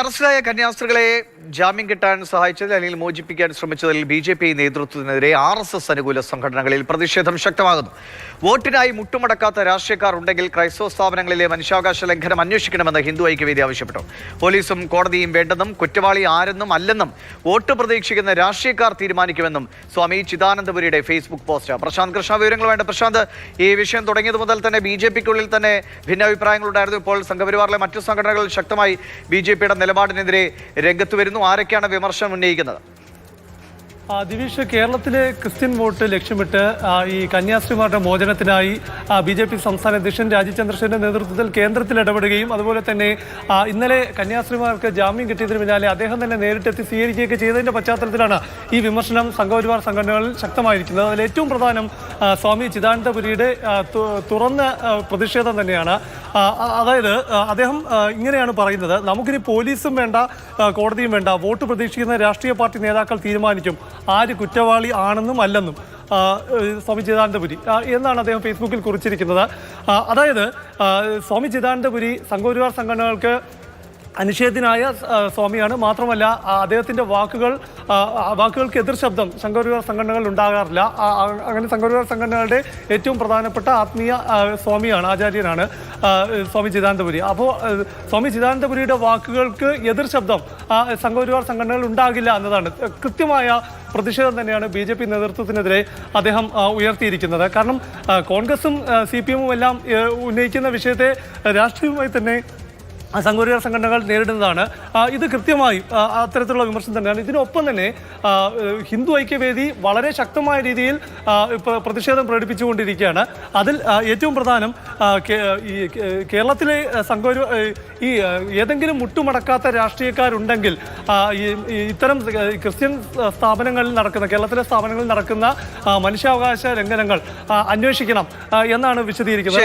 അറസ്റ്റിലായ കന്യാസ്ത്രീകളെ ജാമ്യം കിട്ടാൻ സഹായിച്ചതിൽ അല്ലെങ്കിൽ മോചിപ്പിക്കാൻ ശ്രമിച്ചതിൽ ബി ജെ പി നേതൃത്വത്തിനെതിരെ ആർ എസ് എസ് അനുകൂല സംഘടനകളിൽ പ്രതിഷേധം ശക്തമാകുന്നു. വോട്ടിനായി മുട്ടുമടക്കാത്ത രാഷ്ട്രീയക്കാർ ഉണ്ടെങ്കിൽ ക്രൈസ്തവ സ്ഥാപനങ്ങളിലെ മനുഷ്യാവകാശ ലംഘനം അന്വേഷിക്കണമെന്ന് ഹിന്ദു ഐക്യവേദി ആവശ്യപ്പെട്ടു. പോലീസും കോടതിയും വേണ്ടെന്നും കുറ്റവാളി ആരെന്നും അല്ലെന്നും വോട്ട് പ്രതീക്ഷിക്കുന്ന രാഷ്ട്രീയക്കാർ തീരുമാനിക്കുമെന്നും സ്വാമി ചിദാനന്ദപുരിയുടെ ഫേസ്ബുക്ക് പോസ്റ്റ്. പ്രശാന്ത് കൃഷ്ണ വിവരങ്ങൾ വേണ്ട പ്രശാന്ത് ഈ വിഷയം തുടങ്ങിയത് മുതൽ തന്നെ ബി ജെ പിക്കുള്ളിൽ തന്നെ ഭിന്നാഭിപ്രായങ്ങളുണ്ടായിരുന്നു. ഇപ്പോൾ സംഘപരിവാറിലെ മറ്റു സംഘടനകൾ ശക്തമായി ബി ജെ പിയുടെ നിലപാടിനെതിരെ രംഗത്ത് വരുന്നു. ആരൊക്കെയാണ് വിമർശനം ഉന്നയിക്കുന്നത്? ദിവിഷ് കേരളത്തിലെ ക്രിസ്ത്യൻ വോട്ട് ലക്ഷ്യമിട്ട് ഈ കന്യാസ്ത്രീമാരുടെ മോചനത്തിനായി ബി ജെ പി സംസ്ഥാന അധ്യക്ഷൻ രാജീവ് ചന്ദ്രശേഖരന്റെ നേതൃത്വത്തിൽ കേന്ദ്രത്തിൽ ഇടപെടുകയും അതുപോലെ തന്നെ ഇന്നലെ കന്യാസ്ത്രീമാർക്ക് ജാമ്യം കിട്ടിയതിന് പിന്നാലെ അദ്ദേഹം തന്നെ നേരിട്ടെത്തി സ്വീകരിക്കുകയൊക്കെ ചെയ്തതിന്റെ പശ്ചാത്തലത്തിലാണ് ഈ വിമർശനം സംഘപരിവാർ സംഘടനകളിൽ ശക്തമായിരിക്കുന്നത്. അതിൽ ഏറ്റവും പ്രധാനം സ്വാമി ചിദാനന്ദപുരിയുടെ തുറന്ന പ്രതിഷേധം തന്നെയാണ്. അതായത് അദ്ദേഹം ഇങ്ങനെയാണ് പറയുന്നത്. നമുക്കിനി പോലീസും വേണ്ട കോടതിയും വേണ്ട. വോട്ട് പ്രതീക്ഷിക്കുന്ന രാഷ്ട്രീയ പാർട്ടി നേതാക്കൾ തീരുമാനിക്കും. ആര് കുറ്റവാളി ആണെന്നും അല്ലെന്നും സ്വാമി ചിദാനന്ദപുരി. എന്നാണ് അദ്ദേഹം ഫേസ്ബുക്കിൽ കുറിച്ചിരിക്കുന്നത്. അതായത് സ്വാമി ചിദാനന്ദപുരി സംഘപരിവാർ സംഘടനകൾക്ക് അനിഷേധ്യനായ സ്വാമിയാണ്. മാത്രമല്ല അദ്ദേഹത്തിന്റെ വാക്കുകൾ വാക്കുകൾക്ക് എതിർ ശബ്ദം സംഘപരിവാർ സംഘടനകൾ ഉണ്ടാകാറില്ല. അങ്ങനെ സംഘപരിവാർ സംഘടനകളുടെ ഏറ്റവും പ്രധാനപ്പെട്ട ആത്മീയ സ്വാമിയാണ് ആചാര്യനാണ് സ്വാമി ചിദാനന്ദപുരി. അപ്പോൾ സ്വാമി ചിദാനന്ദപുരിയുടെ വാക്കുകൾക്ക് എതിർ ശബ്ദം സംഘപരിവാർ സംഘടനകൾ ഉണ്ടാകില്ല എന്നതാണ്. കൃത്യമായ പ്രതിഷേധം തന്നെയാണ് ബി ജെ പി നേതൃത്വത്തിനെതിരെ അദ്ദേഹം ഉയർത്തിയിരിക്കുന്നത്. കാരണം കോൺഗ്രസും സി പി എമ്മും എല്ലാം ഉന്നയിക്കുന്ന വിഷയത്തെ രാഷ്ട്രീയമായി തന്നെ സംഘപരിവാർ സംഘടനകൾ നേരിടുന്നതാണ്. ഇത് കൃത്യമായി അത്തരത്തിലുള്ള വിമർശനം തന്നെയാണ്. ഇതിനൊപ്പം തന്നെ ഹിന്ദു ഐക്യവേദി വളരെ ശക്തമായ രീതിയിൽ പ്രതിഷേധം പ്രകടിപ്പിച്ചുകൊണ്ടിരിക്കുകയാണ്. അതിൽ ഏറ്റവും പ്രധാനം ഈ കേരളത്തിലെ സംഘപരിവാർ ഈ ഏതെങ്കിലും മുട്ടുമടക്കാത്ത രാഷ്ട്രീയക്കാരുണ്ടെങ്കിൽ ഇത്തരം ക്രിസ്ത്യൻ സ്ഥാപനങ്ങളിൽ നടക്കുന്ന കേരളത്തിലെ സ്ഥാപനങ്ങളിൽ നടക്കുന്ന മനുഷ്യാവകാശ ലംഘനങ്ങൾ അന്വേഷിക്കണം എന്നാണ് വിശദീകരിക്കുന്നത്.